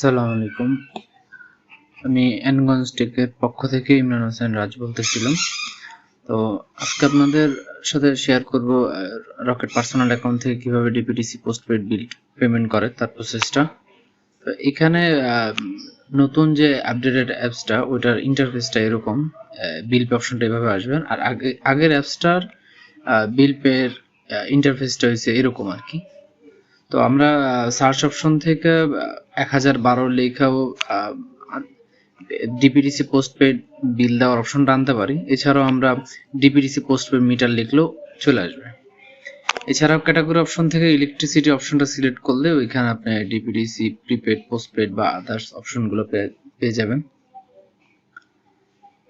আসসালামু আলাইকুম। আমি এনগঞ্জ টেকের পক্ষ থেকে ইমরান হোসেন রাজ বলতেছিলাম। তো আজকে আপনাদের সাথে শেয়ার করব রকেট পার্সোনাল অ্যাকাউন্ট থেকে কীভাবে ডিপিডিসি পোস্টপেড বিল পেমেন্ট করে, তার প্রসেসটা তো এখানে নতুন যে আপডেটেড অ্যাপসটা ওইটার ইন্টারফেসটা এরকম বিল পে অপশনটা এভাবে আসবে। আর আগে, আগের অ্যাপসটার বিল পের ইন্টারফেসটা হয়েছে এরকম আর কি। তো আমরা সার্চ অপশন থেকে এক হাজার বারো লেখাও ডিপিডিসি পোস্টপেড বিল দেওয়ার অপশনটা আনতে পারি। এছাড়াও আমরা ডিপিডিসি পোস্টপেড মিটার লিখলেও চলে আসবে। এছাড়াও ক্যাটাগরি অপশন থেকে ইলেকট্রিসিটি অপশনটা সিলেক্ট করলে ওইখানে আপনি ডিপিডিসি প্রিপেড পোস্টপেড বা আদার্স অপশনগুলো পেয়ে যাবেন।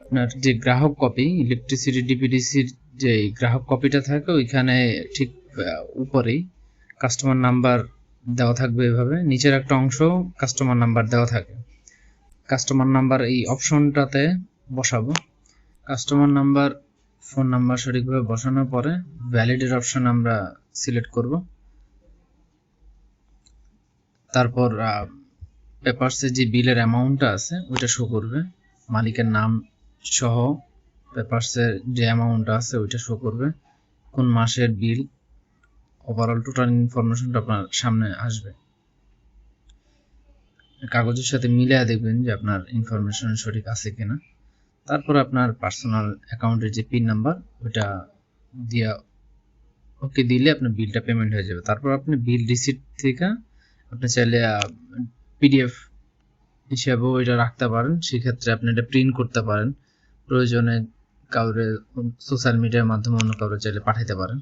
আপনার যে গ্রাহক কপি ইলেকট্রিসিটি ডিপিডিসির যে গ্রাহক কপিটা থাকে, ওইখানে ঠিক উপরেই কাস্টমার নাম্বার দেওয়া থাকবে এভাবে। নিচের একটা অংশ কাস্টমার নাম্বার দেওয়া থাকে। কাস্টমার নাম্বার এই অপশনটাতে বসাবো। কাস্টমার নাম্বার ফোন নাম্বার সঠিকভাবে বসানোর পরে ভ্যালিডের অপশন আমরা সিলেক্ট করব। তারপর পেপারসে যে বিলের অ্যামাউন্টটা আছে, ওইটা শো করবে। মালিকের নাম সহ পেপারসের যে অ্যামাউন্টটা আছে, ওইটা শো করবে। কোন মাসের বিল ওভারঅল টোটাল ইনফরমেশনটা আপনার সামনে আসবে। কাগজের সাথে মিলিয়ে দেখবেন যে আপনার ইনফরমেশন সঠিক আছে কিনা। তারপর আপনার পার্সোনাল অ্যাকাউন্টের যে পিন নাম্বার ওইটা দিয়া ওকে দিলে আপনার বিলটা পেমেন্ট হয়ে যাবে। তারপর আপনি বিল রিসিট থেকে আপনি চাইলে পিডিএফ হিসাবেও এটা রাখতে পারেন। সেক্ষেত্রে আপনি এটা প্রিন্ট করতে পারেন। প্রয়োজনে কাউরে সোশ্যাল মিডিয়ার মাধ্যমে অন্য কাউরে চাইলে পাঠাতে পারেন।